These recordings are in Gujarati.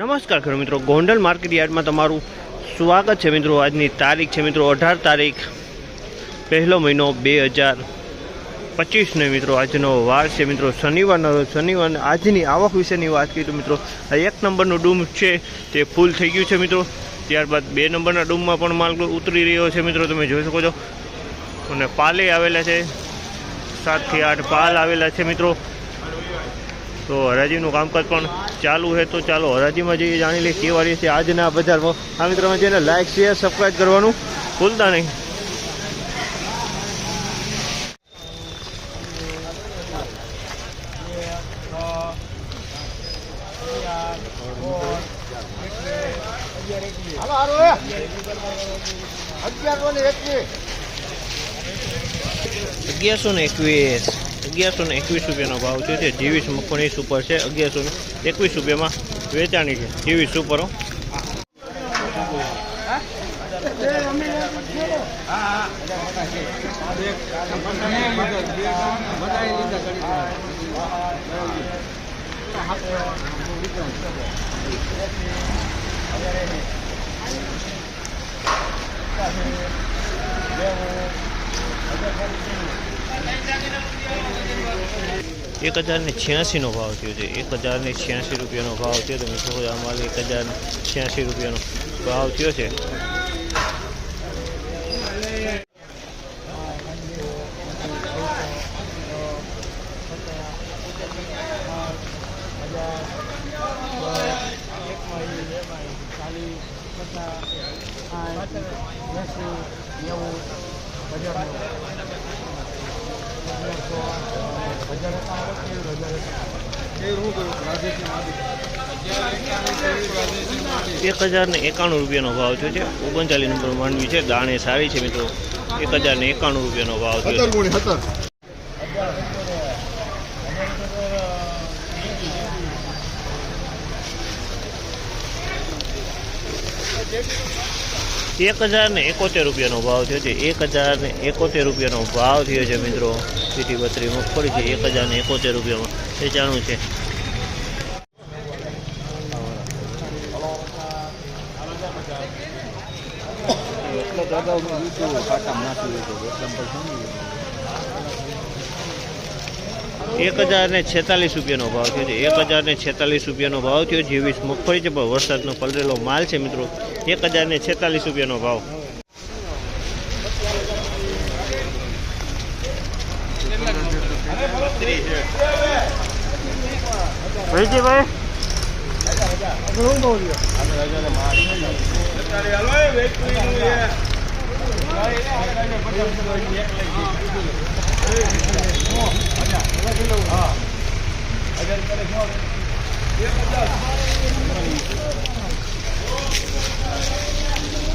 નમસ્કાર ખેડૂત મિત્રો, ગોંડલ માર્કેટ યાર્ડમાં તમારું સ્વાગત છે મિત્રો. આજની તારીખ છે મિત્રો, અઢાર તારીખ, પહેલો મહિનો બે હજાર પચીસને મિત્રો. આજનો વાર છે મિત્રો, શનિવારનો રોજ. શનિવાર આજની આવક વિશેની વાત કરીએ તો મિત્રો, આ એક નંબરનું ડૂમ છે, તે ફૂલ થઈ ગયું છે મિત્રો. ત્યારબાદ બે નંબરના ડૂમમાં પણ માલ ઉતરી રહ્યો છે મિત્રો, તમે જોઈ શકો છો. અને પાલે આવેલા છે, સાતથી આઠ પાલ આવેલા છે મિત્રો. તો હરાજીનું કામકાજ પણ ચાલુ છે તો ચાલો હરાજીમાં જઈએ, જાણી લઈએ કેવા રીતે આજના બજારમાં. આ મિત્રો જેને લાઈક શેર સબસ્ક્રાઈબ કરવાનું ભૂલતા નહીં. અગિયારસો ને એકવીસ. અગિયારસો ને એકવીસ રૂપિયાનો ભાવ છે જે જીવીસ મગફળી સુપર છે. અગિયારસો ને એકવીસ રૂપિયામાં વેચાણી છે. જીવીસ સુપર એક હજાર ને છ્યાસીનો ભાવ થયો છે એક હજાર ને છ્યાસી રૂપિયાનો ભાવ થયો તો મિત્રો અમારે એક હજાર છ્યાસી રૂપિયાનો ભાવ થયો છે એક હજાર ને એકાણું રૂપિયાનો ભાવ થયો છે. ઓગણચાલીસ નંબર માંડવી છે. દાણે સારી છે મિત્રો. એક હજાર ને એકાણું રૂપિયાનો ભાવ થયો ગુણી સત્તર. એક હજાર ને એકોતેર રૂપિયાનો ભાવ થયો છે. એક હજાર ને એકોતેર રૂપિયાનો ભાવ થયો છે મિત્રો. સીટી બત્રી મગફળી છે. એક હજાર ને એકોતેર રૂપિયામાં વેચાણું છે. એટલે દાદા એક હજાર ને છેતાલીસ રૂપિયાનો ભાવ થયો છે. એક હજાર ને છેતાલીસ રૂપિયાનો ભાવ થયો. જેવીસ મગફળી છે, પણ વરસાદનો પલરેલો માલ છે મિત્રો. એક હજાર ને છેતાલીસ રૂપિયાનો ભાવ. ભાઈ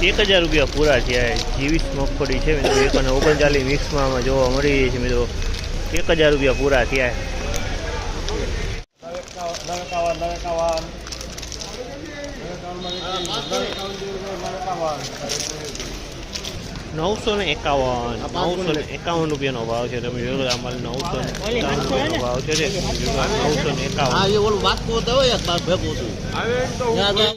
એક હજાર રૂપિયા પૂરા થયા જીવીસ મગફળી છે મિત્રો. એક અને ઓગણચાલીસ મિક્સમાં જોવા મળી રહી છે મિત્રો. એક હજાર રૂપિયા પૂરા થયા. નવસો ને એકાવન નવસો ને એકાવન રૂપિયાનો ભાવ છે. તમે જોયો આ માલ નવસો ને એકાવન રૂપિયાનો ભાવ છે. નવસો ને એકાવન.